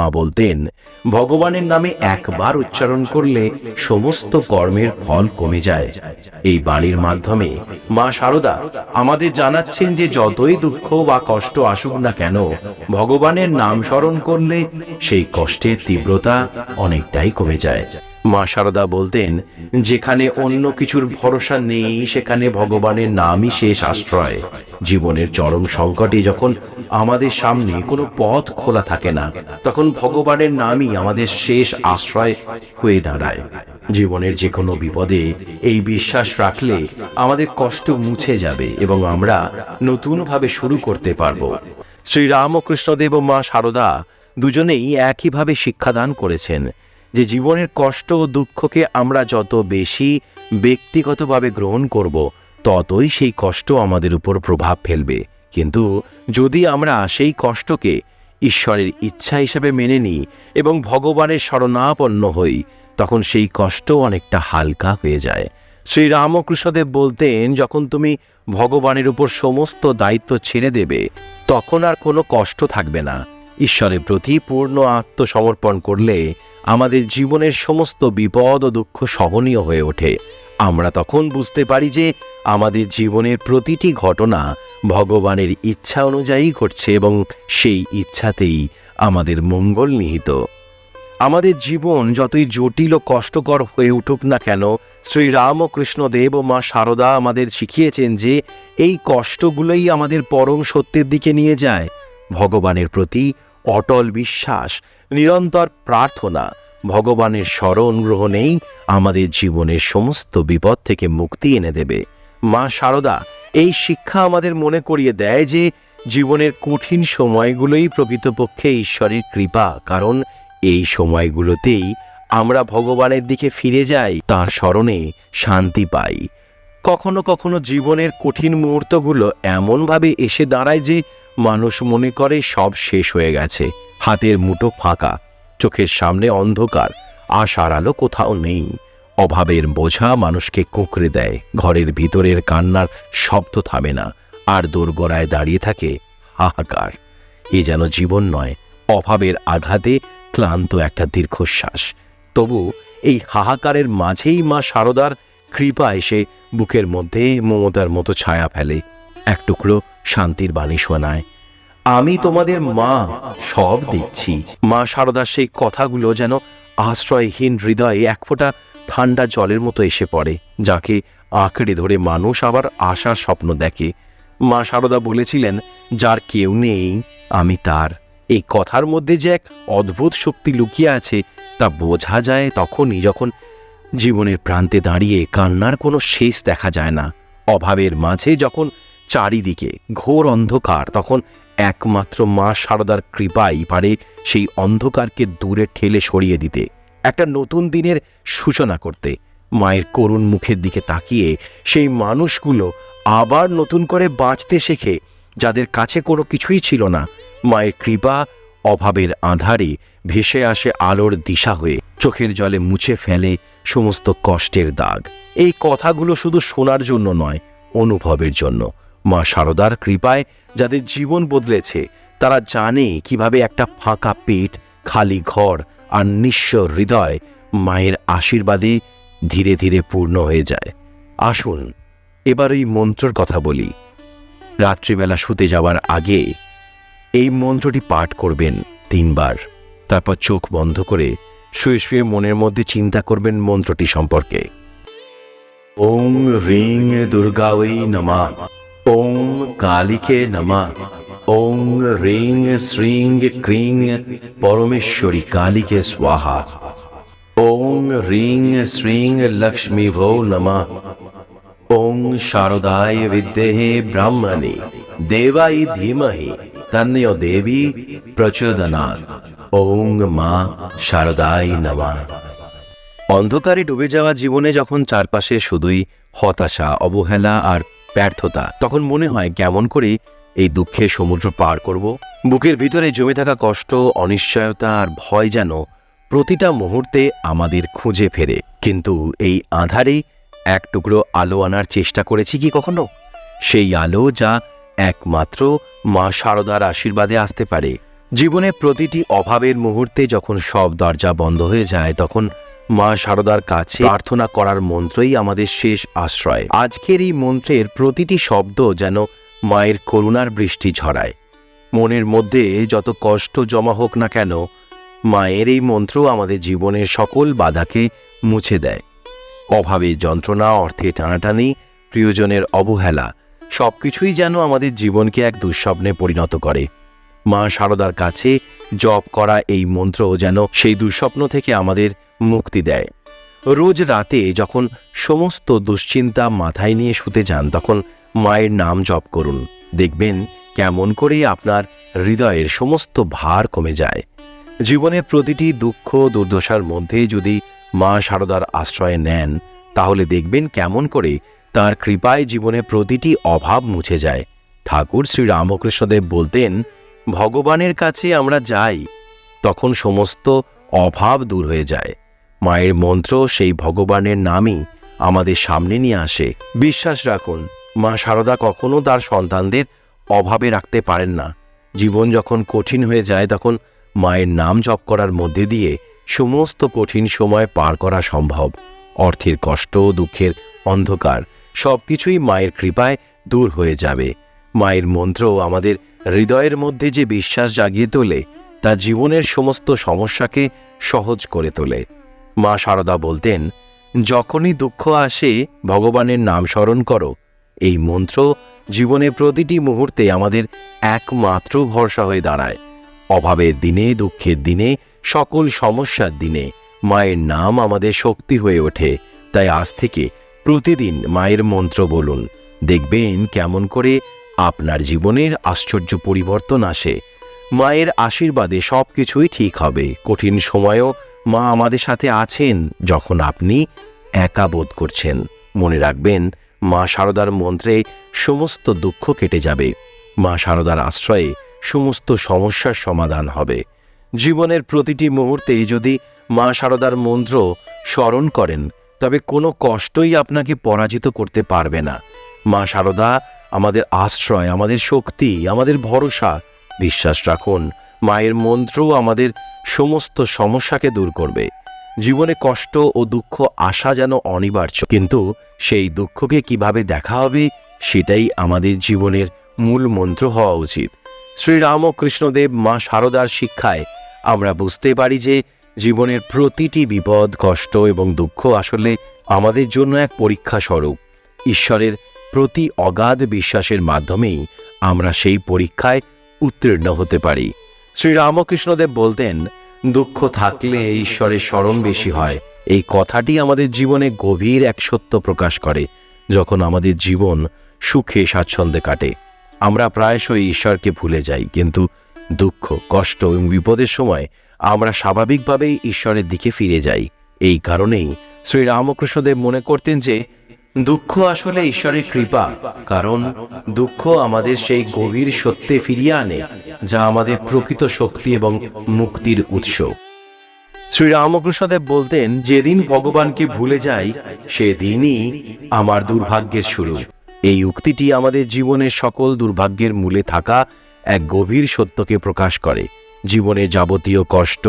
মা বলতেন, ভগবানের নামে একবার উচ্চারণ করলে সমস্ত কর্মের ফল কমে যায়। এই বাণীর মাধ্যমে মা সারদা আমাদের জানাচ্ছেন যে যতই দুঃখ বা কষ্ট আসুক না কেন, ভগবানের নাম স্মরণ করলে সেই কষ্টের তীব্রতা অনেকটাই কমে যায়। মা সারদা বলতেন, যেখানে অন্য কিছুর ভরসা নেই, সেখানে ভগবানের নামই শেষ আশ্রয়। জীবনের চরম সংকটে যখন আমাদের সামনে কোনো পথ খোলা থাকে না, তখন ভগবানের নামই আমাদের শেষ আশ্রয় হয়ে দাঁড়ায়। জীবনের যে কোনো বিপদে এই বিশ্বাস রাখলে আমাদের কষ্ট মুছে যাবে এবং আমরা নতুনভাবে শুরু করতে পারব। শ্রী রামকৃষ্ণদেব ও মা সারদা দুজনেই একইভাবে শিক্ষাদান করেছেন। যে জীবনের কষ্ট ও দুঃখকে আমরা যত বেশি ব্যক্তিগতভাবে গ্রহণ করব, ততই সেই কষ্ট আমাদের উপর প্রভাব ফেলবে। কিন্তু যদি আমরা সেই কষ্টকে ঈশ্বরের ইচ্ছা হিসেবে মেনে নিই এবং ভগবানের শরণাপন্ন হই, তখন সেই কষ্ট অনেকটা হালকা হয়ে যায়। শ্রী রামকৃষ্ণদেব বলতেন, যখন তুমি ভগবানের উপর সমস্ত দায়িত্ব ছেড়ে দেবে, তখন আর কোনো কষ্ট থাকবে না। ঈশ্বরের প্রতি পূর্ণ আত্মসমর্পণ করলে আমাদের জীবনের সমস্ত বিপদ ও দুঃখ সহনীয় হয়ে ওঠে। আমরা তখন বুঝতে পারি যে আমাদের জীবনের প্রতিটি ঘটনা ভগবানের ইচ্ছা অনুযায়ী ঘটছে এবং সেই ইচ্ছাতেই আমাদের মঙ্গল নিহিত। আমাদের জীবন যতই জটিল ও কষ্টকর হয়ে উঠুক না কেন শ্রী রামকৃষ্ণ দেব ও মা শারদা আমাদের শিখিয়েছেন যে এই কষ্টগুলোই আমাদের পরম সত্যের দিকে নিয়ে যায়। ভগবানের প্রতি অটল বিশ্বাস, নিরন্তর প্রার্থনা, ভগবানের স্মরণ গ্রহণেই আমাদের জীবনের সমস্ত বিপদ থেকে মুক্তি এনে দেবে। মা শারদা এই শিক্ষা আমাদের মনে করিয়ে দেয় যে, জীবনের কঠিন সময়গুলোই প্রকৃতপক্ষে ঈশ্বরের কৃপা, কারণ এই সময়গুলোতেই আমরা ভগবানের দিকে ফিরে যাই, তার স্মরণে শান্তি পাই। কখনো কখনো জীবনের কঠিন মুহূর্তগুলো এমনভাবে এসে দাঁড়ায় যে মানুষ মনে করে সব শেষ হয়ে গেছে। হাতের মুঠো ফাঁকা, চোখের সামনে অন্ধকার, আশার আলো কোথাও নেই। অভাবের বোঝা মানুষকে কুঁকড়ে দেয়, ঘরের ভিতরের কান্নার শব্দ থামে না, আর দোরগোড়ায় দাঁড়িয়ে থাকে হাহাকার। এ যেন জীবন নয়, অভাবের আঘাতে ক্লান্ত একটা দীর্ঘশ্বাস। তবু এই হাহাকারের মাঝেই মা শারদার কৃপা এসে বুকের মধ্যে মমতার মতো ছায়া ফেলে। এক টুকরো শান্তির বাণী শোনায় আমি তোমাদের মা, সব দেখছি। মা শারদার সেই কথাগুলো যেন আশ্রয়হীন হৃদয়ে এক ফোঁটা ঠান্ডা জলের মতো এসে পড়ে, যাকে আঁকড়ে ধরে মানুষ আবার আশার স্বপ্ন দেখে। মা শারদা বলেছিলেন, যার কেউ নেই, আমি তার। এই কথার মধ্যে যে এক অদ্ভুত শক্তি লুকিয়ে আছে, তা বোঝা যায় তখনই যখন জীবনের প্রান্তে দাঁড়িয়ে কান্নার কোনো শেষ দেখা যায় না। অভাবের মাঝে যখন চারিদিকে ঘোর অন্ধকার। তখন একমাত্র মা শারদার কৃপাই পারে সেই অন্ধকারকে দূরে ঠেলে সরিয়ে দিতে। একটা নতুন দিনের সূচনা করতে। মায়ের করুণ মুখের দিকে তাকিয়ে সেই মানুষগুলো আবার নতুন করে বাঁচতে শেখে, যাদের কাছে কোনো কিছুই ছিল না। মায়ের কৃপা অভাবের আধারে ভেসে আসে আলোর দিশা হয়ে, চোখের জলে মুছে ফেলে সমস্ত কষ্টের দাগ। এই কথাগুলো শুধু শোনার জন্য নয়, অনুভবের জন্য। মা শারদার কৃপায় যাদের জীবন বদলেছে, তারা জানে কীভাবে একটা ফাঁকা পেট, খালি ঘর আর নিঃস্ব হৃদয় মায়ের আশীর্বাদে ধীরে ধীরে পূর্ণ হয়ে যায়। আসুন, এবার ওই মন্ত্রর কথা বলি। রাত্রিবেলা শুতে যাওয়ার আগে এই মন্ত্রটি পাঠ করবেন তিনবার। তারপর চোখ বন্ধ করে শুয়ে শুয়ে মনের মধ্যে চিন্তা করবেন মন্ত্রটি সম্পর্কে। ওং রিং দুর্গাওই নমা। কালিকে নমা। ওং রিং শ্রিং ক্রিং পরমেশ্বরী কালিকে স্বাহা। ওং রিং শ্রিং লক্ষ্মী ভো নমা। ওং শারদায় বিদ্যেহে ব্রাহ্মণে দেবাই ধীমহি তন্নয় দেবী প্রচোদনাথ ওং মা শারদাই নমা। অন্ধকারে ডুবে যাওয়া জীবনে যখন চারপাশে শুধুই হতাশা, অবহেলা আর ব্যর্থতা। তখন মনে হয় কেমন করে এই দুঃখের সমুদ্র পার করব? বুকের ভিতরে জমে থাকা কষ্ট, অনিশ্চয়তা আর ভয় যেন প্রতিটা মুহূর্তে আমাদের খুঁজে ফেরে। কিন্তু এই আধারে এক টুকরো আলো আনার চেষ্টা করেছি কি কখনো? সেই আলো যা একমাত্র মা শারদার আশীর্বাদে আসতে পারে। জীবনে প্রতিটি অভাবের মুহূর্তে যখন সব দরজা বন্ধ হয়ে যায়, তখন মা শারদার কাছে প্রার্থনা করার মন্ত্রই আমাদের শেষ আশ্রয়। আজকের এই মন্ত্রের প্রতিটি শব্দ যেন মায়ের করুণার বৃষ্টি ঝরায়। মনের মধ্যে যত কষ্ট জমা হোক না কেন, মায়ের এই মন্ত্র আমাদের জীবনের সকল বাধাকে মুছে দেয়। অভাবে যন্ত্রণা, অর্থে টানাটানি, প্রিয়জনের অবহেলা, সবকিছুই যেন আমাদের জীবনকে এক দুঃস্বপ্নে পরিণত করে। মা শারদার কাছে জপ করা এই মন্ত্র যেন সেই দুঃস্বপ্ন থেকে আমাদের মুক্তি দেয়। রোজ রাতে যখন সমস্ত দুশ্চিন্তা মাথায় নিয়ে শুতে যান, তখন মায়ের নাম জপ করুন। দেখবেন কেমন করে আপনার হৃদয়ের সমস্ত ভার কমে যায়। জীবনের প্রতিটি দুঃখ, দুর্দশার মধ্যে যদি মা শারদার আশ্রয় নেন, তাহলে দেখবেন কেমন করে তার কৃপায় জীবনে প্রতিটি অভাব মুছে যায়। ঠাকুর শ্রী রামকৃষ্ণদেব বলতেন ভগবানের কাছে আমরা যাই, তখন সমস্ত অভাব দূর হয়ে যায়। মায়ের মন্ত্র সেই ভগবানের নামই আমাদের সামনে নিয়ে আসে। বিশ্বাস রাখুন, মা শারদা কখনো তার সন্তানদের অভাবে রাখতে পারেন না। জীবন যখন কঠিন হয়ে যায়, তখন মায়ের নাম জপ করার মধ্যে দিয়ে সমস্ত কঠিন সময় পার করা সম্ভব। অর্থের কষ্ট, দুঃখের অন্ধকার সব কিছুই মায়ের কৃপায় দূর হয়ে যাবে। মায়ের মন্ত্র আমাদের হৃদয়ের মধ্যে যে বিশ্বাস জাগিয়ে তোলে, তা জীবনের সমস্ত সমস্যাকে সহজ করে তোলে। মা শারদা বলতেন, যখনই দুঃখ আসে, ভগবানের নাম স্মরণ করো। এই মন্ত্র জীবনে প্রতিটি মুহূর্তে আমাদের একমাত্র ভরসা হয়ে দাঁড়ায়। অভাবের দিনে, দুঃখের দিনে, সকল সমস্যার দিনে, মায়ের নাম আমাদের শক্তি হয়ে ওঠে। তাই আজ থেকে প্রতিদিন মায়ের মন্ত্র বলুন। দেখবেন কেমন করে আপনার জীবনের আশ্চর্য পরিবর্তন আসে। মায়ের আশীর্বাদে সব কিছুই ঠিক হবে। কঠিন সময়েও মা আমাদের সাথে আছেন যখন আপনি একা বোধ করছেন। মনে রাখবেন, মা শারদার মন্ত্রে সমস্ত দুঃখ কেটে যাবে। মা শারদার আশ্রয়ে সমস্ত সমস্যার সমাধান হবে। জীবনের প্রতিটি মুহূর্তে যদি মা শারদার মন্ত্র স্মরণ করেন, তবে কোনো কষ্টই আপনাকে পরাজিত করতে পারবে না। মা শারদা আমাদের আশ্রয়, আমাদের শক্তি, আমাদের ভরসা, বিশ্বাস রাখুন, মায়ের মন্ত্র আমাদের সমস্ত সমস্যাকে দূর করবে। জীবনে কষ্ট ও দুঃখ আসা যেন অনিবার্য। কিন্তু সেই দুঃখকে কীভাবে দেখা হবে, সেটাই আমাদের জীবনের মূল মন্ত্র হওয়া উচিত। শ্রীরামকৃষ্ণদেব মা শারদার শিক্ষায় আমরা বুঝতে পারি যে জীবনের প্রতিটি বিপদ, কষ্ট এবং দুঃখ আসলে আমাদের জন্য এক পরীক্ষা স্বরূপ ঈশ্বরের প্রতি অগাধ বিশ্বাসের মাধ্যমেই আমরা সেই পরীক্ষায় উত্তীর্ণ হতে পারি। শ্রীরামকৃষ্ণদেব বলতেন, দুঃখ থাকলে ঈশ্বরের স্মরণ বেশি হয়। এই কথাটি আমাদের জীবনে গভীর এক সত্য প্রকাশ করে, যখন আমাদের জীবন সুখে স্বাচ্ছন্দ্যে কাটে। আমরা প্রায়শই ঈশ্বরকে ভুলে যাই, কিন্তু দুঃখ, কষ্ট এবং বিপদের সময় আমরা স্বাভাবিকভাবেই ঈশ্বরের দিকে ফিরে যাই। এই কারণেই শ্রী রামকৃষ্ণদেব মনে করতেন যে দুঃখ আসলে ঈশ্বরের কৃপা, কারণ দুঃখ আমাদের সেই গভীর সত্যে ফিরিয়ে আনে, যা আমাদের প্রকৃত শক্তি এবং মুক্তির উৎস। শ্রী রামকৃষ্ণদেব বলতেন, যেদিন ভগবানকে ভুলে যাই, সেদিনই আমার দুর্ভাগ্যের শুরু। এই উক্তিটি আমাদের জীবনের সকল দুর্ভাগ্যের মূলে থাকা এক গভীর সত্যকে প্রকাশ করে। জীবনে যাবতীয় কষ্ট,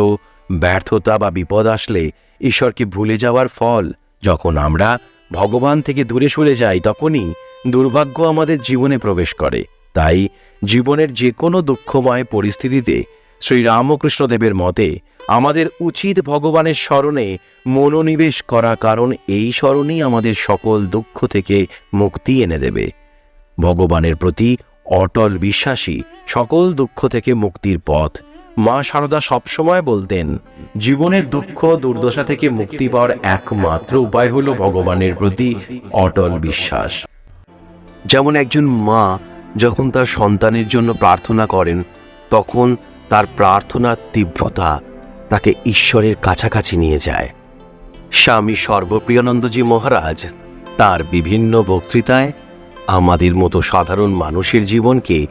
ব্যর্থতা বা বিপদ আসলে ঈশ্বরকে ভুলে যাওয়ার ফল যখন আমরা ভগবান থেকে দূরে সরে যাই তখনই দুর্ভাগ্য আমাদের জীবনে প্রবেশ করে। তাই জীবনের যে কোনো দুঃখময় পরিস্থিতিতে শ্রী রামকৃষ্ণদেবের মতে আমাদের উচিত ভগবানের স্মরণে মনোনিবেশ করা কারণ এই স্মরণই আমাদের সকল দুঃখ থেকে মুক্তি এনে দেবে। ভগবানের প্রতি অটল বিশ্বাসী সকল দুঃখ থেকে মুক্তির পথ। মা সারদা সবসময় বলতেন, জীবনের দুঃখ, দুর্দশা থেকে মুক্তি পাওয়ার একমাত্র উপায় হলো ভগবানের প্রতি অটল বিশ্বাস। যেমন একজন মা যখন তার সন্তানের জন্য প্রার্থনা করেন, তখন তার প্রার্থনার তীব্রতা তাকে ঈশ্বরের কাছাকাছি নিয়ে যায়। স্বামী সর্বপ্রিয়ানন্দজি মহারাজ তার বিভিন্ন বক্তৃতায় আমাদের মতো সাধারণ মানুষের জীবনকে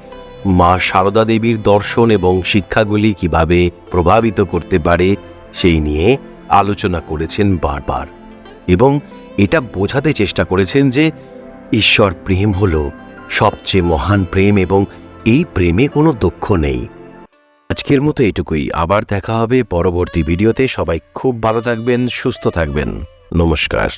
মা সারদা দেবীর দর্শন এবং শিক্ষাগুলি কীভাবে প্রভাবিত করতে পারে সেই নিয়ে আলোচনা করেছেন বারবার। এবং এটা বোঝাতে চেষ্টা করেছেন যে ঈশ্বর প্রেম হল সবচেয়ে মহান প্রেম এবং এই প্রেমে কোনো দুঃখ নেই। আজকের মতো এটুকুই। আবার দেখা হবে পরবর্তী ভিডিওতে। সবাই খুব ভালো থাকবেন, সুস্থ থাকবেন। নমস্কার।